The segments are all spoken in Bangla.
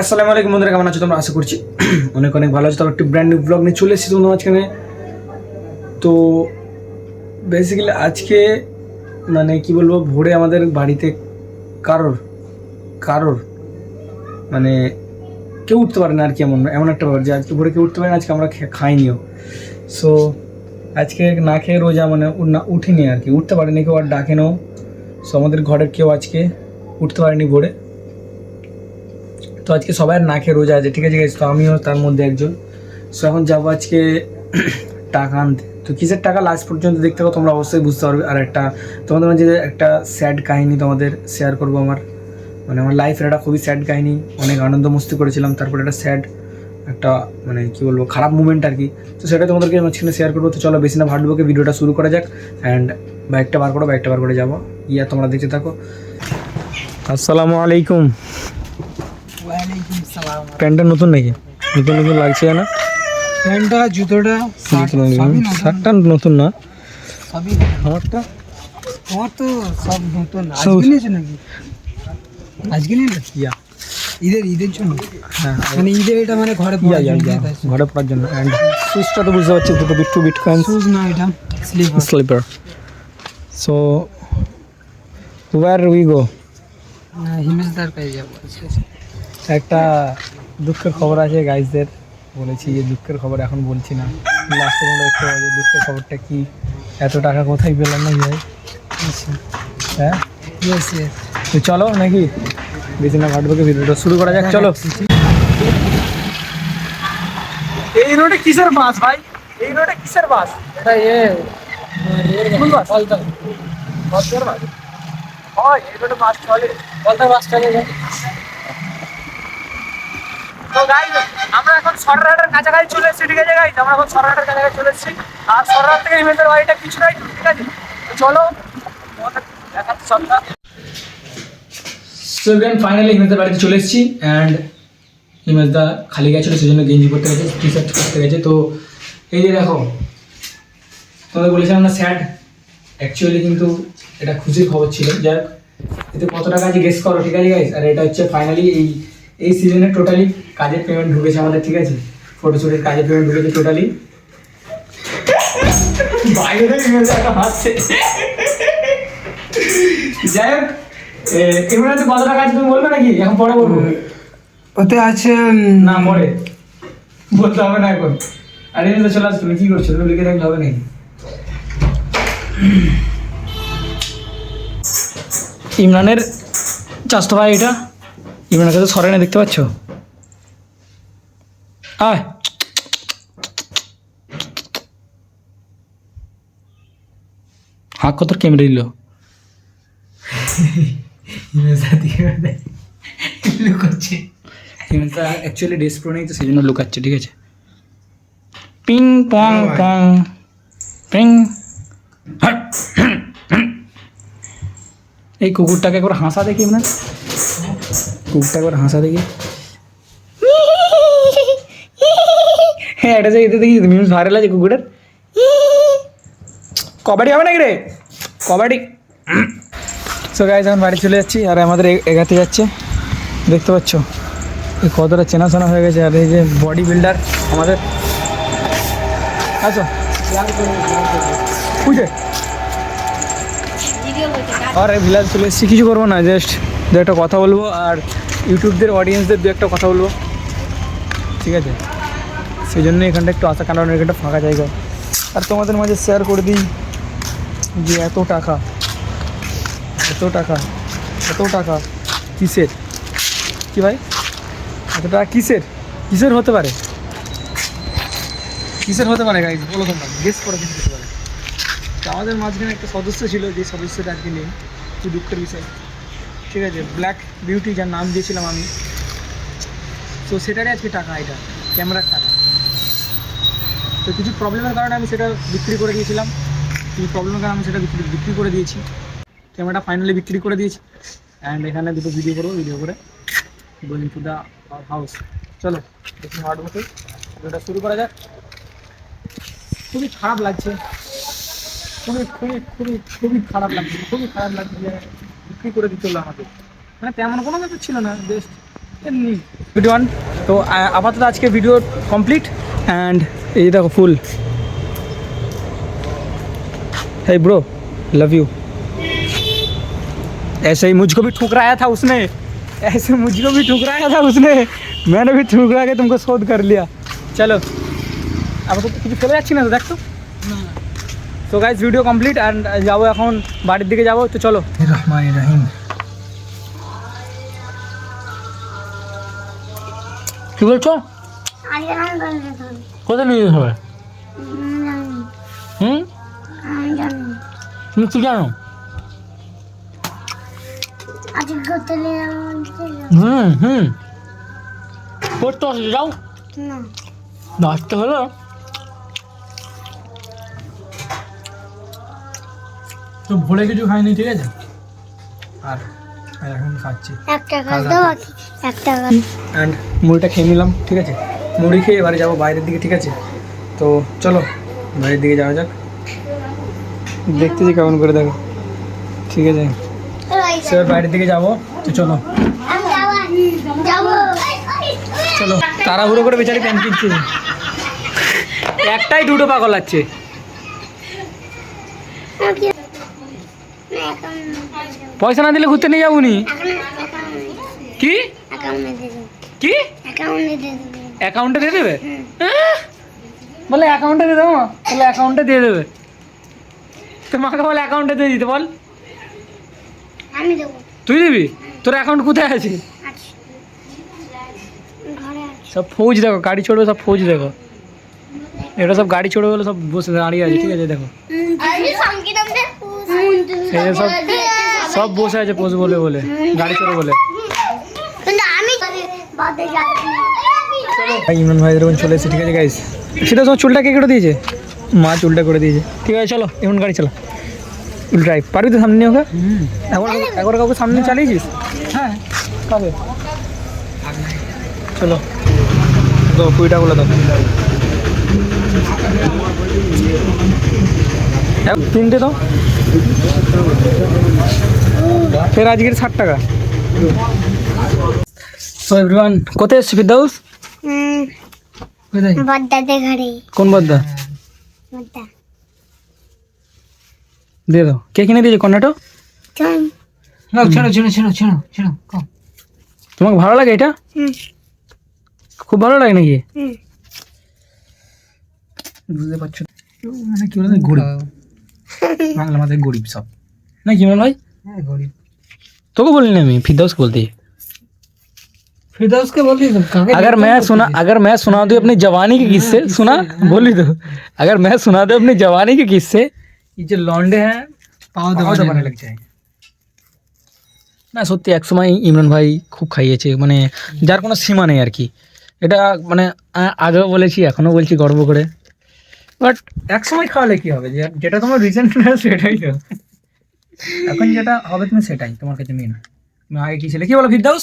আসসালামু আলাইকুম বন্ধুরা, কেমন আছো তোমরা? আশা করছি অনেক অনেক ভালো আছো। তো একটি ব্র্যান্ড নিউ ব্লগ নিয়ে চলে এসেছি তোমাদের মাঝখানে তো বেসিক্যালি আজকে মানে কি বলব, ভোরে আমাদের বাড়িতে কারোর কারোর মানে কেউ উঠতে পারে না আর কি এমন এমন একটা ব্যাপার যে আজকে ভোরে কেউ উঠতে পারে না, আজকে আমরা খাইনিও। সো আজকে না খেয়ে রোজা মানে না উঠিনি আর কি, উঠতে পারেনি, কেউ আর ডাকেনও। সো আমাদের ঘরের কেউ আজকে উঠতে পারেনি ভোরে। তো আজকে সবাই না খেয়ে রোজা আছে, ঠিক আছে তো আমিও তার মধ্যে একজন। সো এখন যাব আজকে টাকা আনতে। তো কিসের টাকা লাস্ট পর্যন্ত দেখতে পাবো তোমরা অবশ্যই বুঝতে পারবে। আর একটা, তোমাদের মাঝে একটা স্যাড কাহিনী তোমাদের শেয়ার করব আমার। মানে আমার লাইফের একটা খুবই স্যাড কাহিনী। অনেক আনন্দ মস্তি করেছিলাম, তারপরে একটা স্যাড একটা মানে কি বলব, খারাপ মুমেন্ট আর কি। তো সেটা তোমাদেরকে মাঝখানে শেয়ার করব। তো চলো বেশি না ভাটবুকে ভিডিওটা শুরু করা যাক। অ্যান্ড বাইকটা বার করো বাইকটা বার করে যাব। ইয়া তোমরা দেখতে থাকো। আসসালামু আলাইকুম। প্যান্টটা নতুন নাকি? নতুন নতুন লাগছে না প্যান্টটা জুতোটা শার্ট নতুন। সবই নতুন। শার্টটা নতুন না? সবই আমারটা? তোমার তো সব নতুন। সব- আজকে নিয়েছো নাকি? আজকে নিয়ে ইয়া। ঈদের ঈদের জন্য? হ্যাঁ মানে ঈদের এটা মানে ঘরে ইয়া পড়ার ইয়া জন্য ইয়া। ঘরে পড়ার জন্য। অ্যান্ড শুজটা তো বুঝতে পারছি দুটো bit to bit coins shoes না এটা slipper slipper so where we go হিমেশদার কাছে যাব। একটা দুঃখের খবর আছে গাইজদের বলেছি যে দুঃখের খবর এখন বলছি না। লাস্টে তোমরা দেখতে পাবো যে দুঃখের খবরটা কি এত টাকা কোথায় পেলাম না ভাই? হ্যাঁ? তো চলো নাকি? বেশি না ঘাটবকে ভিডিওটা শুরু করা যাক চলো। এই রোডে কিসের বাস ভাই? এই রোডে কিসের বাস? এটা এ বাস? চলে। বাস চলে তো গাইজ আমরা এখন সররাটের কাছাকাছি চলে এসেছি, ঠিক আছে গাইজ আমরা এখন সররাটের কাছাকাছি চলে এসেছি। আর সররাট থেকে হিমেশের বাড়িটা কিছু নাই ঠিক আছে? চলো ফাইনালি হিমেশের বাড়িতে চলে এসেছি অ্যান্ড হিমেশদা খালি গেছিল সেজন্য গেঞ্জি পরতে গেছে টি শার্ট পরতে গেছে। তো এই যে দেখো, তোমাদের বলেছিলাম না স্যাড অ্যাকচুয়ালি কিন্তু এটা খুশির খবর ছিল। যাক এতে কত টাকা আছে গেস করো, ঠিক আছে গাইস আর এটা হচ্ছে ফাইনালি এই এই সিজনে টোটালি কাজের পেমেন্ট ঢুকেছে আমাদের ঠিক আছে? ফটোশুটের কাজের পেমেন্ট ঢুকেছে টোটালি বাইরে হাসছে। যাই হোক কত টাকা আছে তুমি বলবে নাকি? এখন পরে বলব। ওতে আছে না পরে। বলতে হবে না এখন। আর তো চলে আসো তুমি কি করছ? তুমি লিখে রাখলে হবে নাকি? ইমরানের চাষতো ভাই এটা। ইমরানের কাছে সরে না দেখতে পাচ্ছ? আয়। হাক কত ক্যামেরা দিল লুকাচ্ছে। হিমেন্সা অ্যাকচুয়ালি ড্রেস প্রো নেই তো সেই জন্য লুকাচ্ছে ঠিক আছে? Ping pong pong. পিং। এই কুকুরটাকে একবার হাসা দেখি না কুকুরটা একবার হাসা দেখি। হ্যাঁ এটা যে এতে দেখি মিমস ভাইরাল আছে কুকুরের। কবাডি হবে নাকি রে? কবাডি। সো গাইজ এখন বাড়ি চলে যাচ্ছি, আর আমাদের এগাতে যাচ্ছে। দেখতে পাচ্ছ কতটা চেনাশোনা হয়ে গেছে, আর এই যে বডি বিল্ডার আমাদের। আচ্ছা বুঝে আর ভিলাজ চলে এসেছি, কিছু করব না জাস্ট দু একটা কথা বলব, আর ইউটিউবদের অডিয়েন্সদের দু একটা কথা বলব। ঠিক আছে? সেই জন্য এখানটা একটু আসা কারণ এখানটা ফাঁকা জায়গা। আর তোমাদের মাঝে শেয়ার করে দিই যে এত টাকা এত টাকা এত টাকা কিসের? কি ভাই? এত টাকা কিসের? কিসের হতে পারে? কিসের হতে পারে গাইজ বলো তোমরা গেস করে কিছু হতে পারে আমাদের মাঝখানে একটা সদস্য ছিল, যে সদস্যটা আজকে নেই দুঃখের বিষয়। ঠিক আছে ব্ল্যাক বিউটি যার নাম দিয়েছিলাম আমি। তো সেটারই আজকে টাকা, এটা ক্যামেরার টাকা। তো কিছু প্রবলেমের কারণে আমি সেটা বিক্রি করে দিয়েছিলাম। কিছু প্রবলেমের কারণে আমি সেটা বিক্রি বিক্রি করে দিয়েছি। ক্যামেরাটা ফাইনালি বিক্রি করে দিয়েছি। অ্যান্ড এখানে দুটো ভিডিও করব ভিডিও করে গোয়িং টু দ্য হাউস চলো, দেখি হার্ড মতো ভিডিওটা শুরু করা যাক। খুবই খারাপ লাগছে। খুবই খুবই খুবই খুবই খারাপ লাগছে। খুবই খারাপ লাগছে। বিক্রি করে দিতে হলো আমাকে মানে তেমন কোনো ব্যাপার ছিল না জাস্ট ভিডিও ওয়ান তো আ- আপাতত আজকে ভিডিও কমপ্লিট অ্যান্ড এই দেখো ফুল हे ब्रो लव यू ऐसे ही मुझको भी ठुकराया था उसने ऐसे मुझको भी ठुकराया था उसने मैंने भी ठुकरा के तुमको शोध कर लिया चलो अब তো কিছু ফেলে যাচ্ছি না তো দেখতো তো গাইজ ভিডিও কমপ্লিট অ্যান্ড যাব এখন বাড়ির দিকে যাব তো চলো। রহমান রাহিম। কি বলছো? কোথায় নিয়ে যেতে হবে? হুম। তুমি কি জানো? করতে হুম হুম। পড়তে যাও। না। আসতে হলো? তো ভোরে কিছু খাইনি ঠিক আছে? আর এখন খাচ্ছি। একটা কাজ দাও বাকি একটা অ্যান্ড মুড়িটা খেয়ে নিলাম ঠিক আছে? মুড়ি খেয়ে এবারে যাব বাইরের দিকে ঠিক আছে? তো চলো বাইরের দিকে যাওয়া যাক। দেখতে যে কেমন করে দেখো ঠিক আছে? সে বাইরের দিকে যাব তো চলো। চলো তাড়াহুড়ো করে বেচারি প্যান কিনছে। একটাই দুটো পাগল আছে। পয়সা না দিলে ঘুরতে নিয়ে যাব নি কি অ্যাকাউন্টে দিয়ে দেবো কি অ্যাকাউন্টে দিয়ে দেবো অ্যাকাউন্টে দিয়ে দেবে আহ! বলে অ্যাকাউন্টে দিয়ে দেবো বলে অ্যাকাউন্টে দিয়ে দেবে তোমাকে বলে অ্যাকাউন্টে দিয়ে দিতে বল আমি দেবো তুই দিবি তোর অ্যাকাউন্ট কোথায় আছে আচ্ছা ঘরে আছে সব ফৌজ দেখো গাড়ি চড়বে সব ফৌজ দেখো এটা সব গাড়ি চড়বে বলে সব বসে দাঁড়িয়ে আছে ঠিক আছে দেখো আমি সংগীতম দে এই যে সব সব বসে আছে পোজ বলে বলে গাড়ি চড়বে বলে। ইমরান ভাই এরকম চলে এসেছে ঠিক আছে গাইস সেটা তোমার চুলটা কে কেটে দিয়েছে? মা চুলটা করে দিয়েছে। ঠিক আছে চলো এমন গাড়ি চলো। ড্রাইভ পারবি তো সামনে ওকে? একবার একবার কাউকে সামনে চালিয়েছিস? হ্যাঁ। কবে চলো। তো কুড়িটা বলে দাও। তিনটে দাও ফের আজকের ষাট টাকা। সো এভরিওয়ান কোথায় এসছি ফিরদাউস? ঘরে। কোন বদ্দা দিয়ে দাও। কে কিনে দিয়েছে? ছেড়ো তোমাকে ভালো লাগে এটা? খুব ভালো লাগে নাকি? বুঝতে পারছ? মানে কি বলতো গরিব বাংলা মাথায় গরিব সব না কি বল ভাই হ্যাঁ গরিব তোকে বলিনি আমি फिरदौस बोलती है फिरदौस के बोल दी तुम काके अगर मैं सुना अगर मैं सुना दूं अपनी जवानी के किस्से सुना बोली तो अगर मैं सुना दूं अपनी जवानी के किस्से ये जो लौंडे हैं पाव পাও दबाने দবানে लग লাগ যায় না সত্যি একসময় ইমরান ভাই খুব খাইয়েছে মানে যার কোনো সীমা নেই আর কি এটা মানে আ- আগেও বলেছি এখনও বলছি গর্ব করে বাট একসময় খাওয়ালে কি হবে? যেটা তোমার রিসেন্ট সেটাই তো। এখন যেটা হবে তুমি সেটাই তোমার কাছে মেন আগে কি ছিলে? কি বলো ফিরদাউস?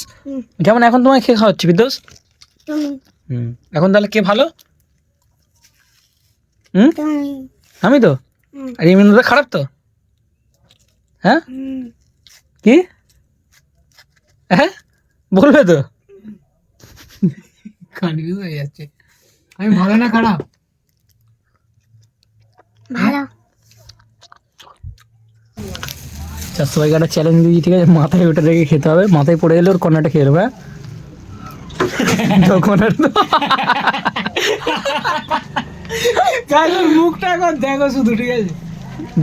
যেমন এখন তোমায় খেয়ে খাওয়াচ্ছি ফিরদাউস? হুম। এখন তাহলে কে ভালো? হুম? আমি তো। আর ইমরান দাদা খারাপ তো? হ্যাঁ? কি? হ্যাঁ? বলবে তো? কনফিউজ হয়ে যাচ্ছে। আমি ভালো না খারাপ? ভালো চার সবাইকে একটা চ্যালেঞ্জ দিয়েছি ঠিক আছে? মাথায় ওটা রেখে খেতে হবে। মাথায় পড়ে গেলে ওর কর্নারটা খেয়ে নেবে মুখটা একবার দেখো শুধু ঠিক আছে?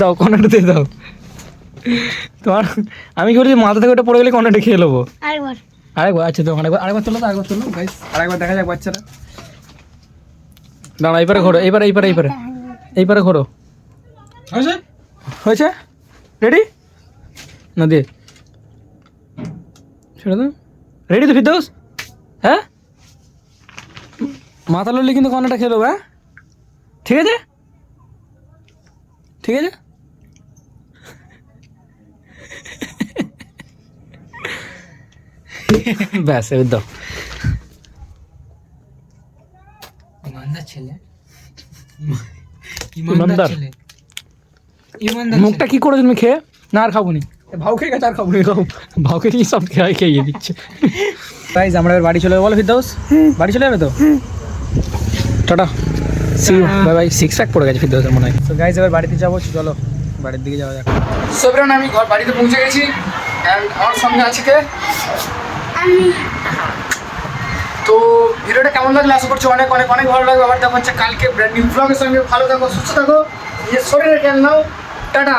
দাও কর্নারটা দিয়ে দাও। তোমার আমি কি বলি মাথা থেকে ওটা পড়ে গেলে কর্নারটা খেয়ে নেব। আরেকবার। আরেকবার আচ্ছা তো আরেকবার আরেকবার তোলো তো আরেকবার তোলো। গাইস আরেকবার দেখা যাক বাচ্চারা। দাঁড়া এইবারে ঘোরো এইবারে এইবারে এইবারে। এইবারে ঘোরো। হয়েছে? হয়েছে? রেডি না দিয়ে। ছেড়ে দাও। রেডি তো ফিরদৌস হ্যাঁ? মাথা লড়লে কিন্তু কর্নারটা খেয়ে দেবো হ্যাঁ? ঠিক আছে? ঠিক আছে? ব্যাস এবার দাও। ইমানদার ছেলে। ইমানদার? ছেলে। মুখটা কি করে তুমি খেয়ে? না আর খাব নি। ভাউকে কাছে আর খাব এরকম ভাউকে নিয়ে সব খেয়ে খেয়ে দিচ্ছে। গাইজ আমরা এবার বাড়ি চলে যাব বলো ফিরদৌস। বাড়ি চলে যাবে তো? Ta-ta. See bye bye six pack পড়ে গেছে ফিরদৌসের মনে হয়। তো গাইজ এবার বাড়িতে যাব চলো বাড়ির দিকে যাওয়া যাক। সোবরান আমি ঘর বাড়িতে পৌঁছে গেছি। অ্যান্ড আমার সঙ্গে আছে কে? আমি। তো ভিডিওটা কেমন লাগল? আশা করছি অনেক অনেক অনেক ভালো লাগবে। আবার দেখা হচ্ছে কালকে ব্র্যান্ড নিউ ব্লগের সঙ্গে। ভালো থাকো সুস্থ থাকো। নিজের শরীরের খেয়াল নাও। টাটা